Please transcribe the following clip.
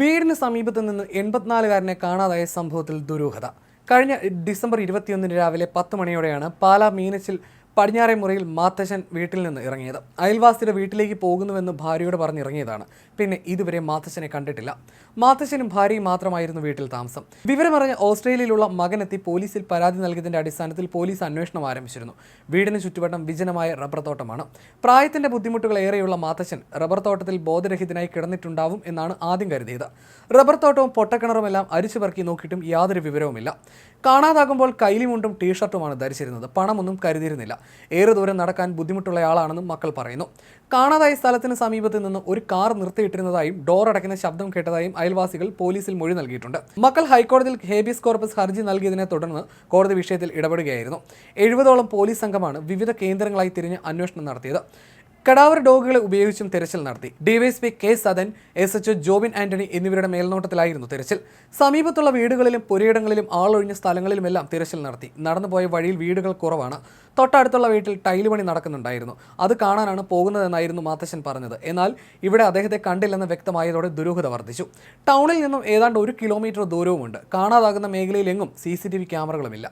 വീടിന് സമീപത്ത് നിന്ന് എൺപത്തിനാലുകാരനെ കാണാതായ സംഭവത്തിൽ ദുരൂഹത. കഴിഞ്ഞ ഡിസംബർ ഇരുപത്തിയൊന്നിന് രാവിലെ പത്ത് മണിയോടെയാണ് പാലാ മീനച്ചിൽ പടിഞ്ഞാറേ മുറിയിൽ മാത്തശ്ശൻ വീട്ടിൽ നിന്ന് ഇറങ്ങിയത്. അയൽവാസിയുടെ വീട്ടിലേക്ക് പോകുന്നുവെന്ന് ഭാര്യയോട് പറഞ്ഞിറങ്ങിയതാണ്. പിന്നെ ഇതുവരെ മാത്തശ്ശനെ കണ്ടിട്ടില്ല. മാത്തശ്ശനും ഭാര്യയും മാത്രമായിരുന്നു വീട്ടിൽ താമസം. വിവരമറിഞ്ഞ ഓസ്ട്രേലിയയിലുള്ള മകനെത്തി പോലീസിൽ പരാതി നൽകിയതിന്റെ അടിസ്ഥാനത്തിൽ പോലീസ് അന്വേഷണം ആരംഭിച്ചിരുന്നു. വീടിന് ചുറ്റുവട്ടം വിജനമായ റബ്ബർ തോട്ടമാണ്. പ്രായത്തിന്റെ ബുദ്ധിമുട്ടുകൾ ഏറെയുള്ള മാത്തശ്ശൻ റബ്ബർ തോട്ടത്തിൽ ബോധരഹിതനായി കിടന്നിട്ടുണ്ടാവും എന്നാണ് ആദ്യം കരുതിയത്. റബ്ബർ തോട്ടവും പൊട്ടക്കിണറുമെല്ലാം അരിച്ചു പറക്കി നോക്കിയിട്ടും യാതൊരു വിവരവുമില്ല. കാണാതാകുമ്പോൾ കൈലിമുണ്ടും ടീഷർട്ടുമാണ് ധരിച്ചിരുന്നത്. പണമൊന്നും കരുതിയിരുന്നില്ല. ഏറെ ദൂരം നടക്കാൻ ബുദ്ധിമുട്ടുള്ളയാളാണെന്നും മക്കൾ പറയുന്നു. കാണാതായ സ്ഥലത്തിന് സമീപത്ത് നിന്ന് ഒരു കാർ നിർത്തിയിട്ടിരുന്നതായും ഡോർ അടയ്ക്കുന്ന ശബ്ദം കേട്ടതായും അയൽവാസികൾ പോലീസിൽ മൊഴി നൽകിയിട്ടുണ്ട്. മക്കൾ ഹൈക്കോടതിയിൽ ഹേബിയസ് കോർപ്പസ് ഹർജി നൽകിയതിനെ തുടർന്ന് കോടതി വിഷയത്തിൽ ഇടപെടുകയായിരുന്നു. എഴുപതോളം പോലീസ് സംഘമാണ് വിവിധ കേന്ദ്രങ്ങളായി തിരിഞ്ഞ് അന്വേഷണം നടത്തിയത്. കടാവർ ഡോഗുകളെ ഉപയോഗിച്ചും തെരച്ചിൽ നടത്തി. DYSP K Sadan S H Jobin Antony എന്നിവരുടെ മേൽനോട്ടത്തിലായിരുന്നു തെരച്ചിൽ. സമീപത്തുള്ള വീടുകളിലും പുരയിടങ്ങളിലും ആളൊഴിഞ്ഞ സ്ഥലങ്ങളിലുമെല്ലാം തിരച്ചിൽ നടത്തി. നടന്നുപോയ വഴിയിൽ വീടുകൾ കുറവാണ്. തൊട്ടടുത്തുള്ള വീട്ടിൽ ടൈൽ പണി നടക്കുന്നുണ്ടായിരുന്നു. അത് കാണാനാണ് പോകുന്നതെന്നായിരുന്നു മാത്തശ്ശൻ പറഞ്ഞത്. എന്നാൽ ഇവിടെ അദ്ദേഹത്തെ കണ്ടില്ലെന്ന് വ്യക്തമായതോടെ ദുരൂഹത വർദ്ധിച്ചു. ടൗണിൽ നിന്നും ഏതാണ്ട് ഒരു കിലോമീറ്റർ ദൂരവുമുണ്ട്. കാണാതാകുന്ന മേഖലയിലെങ്ങും സി സി ടി വി ക്യാമറകളുമില്ല.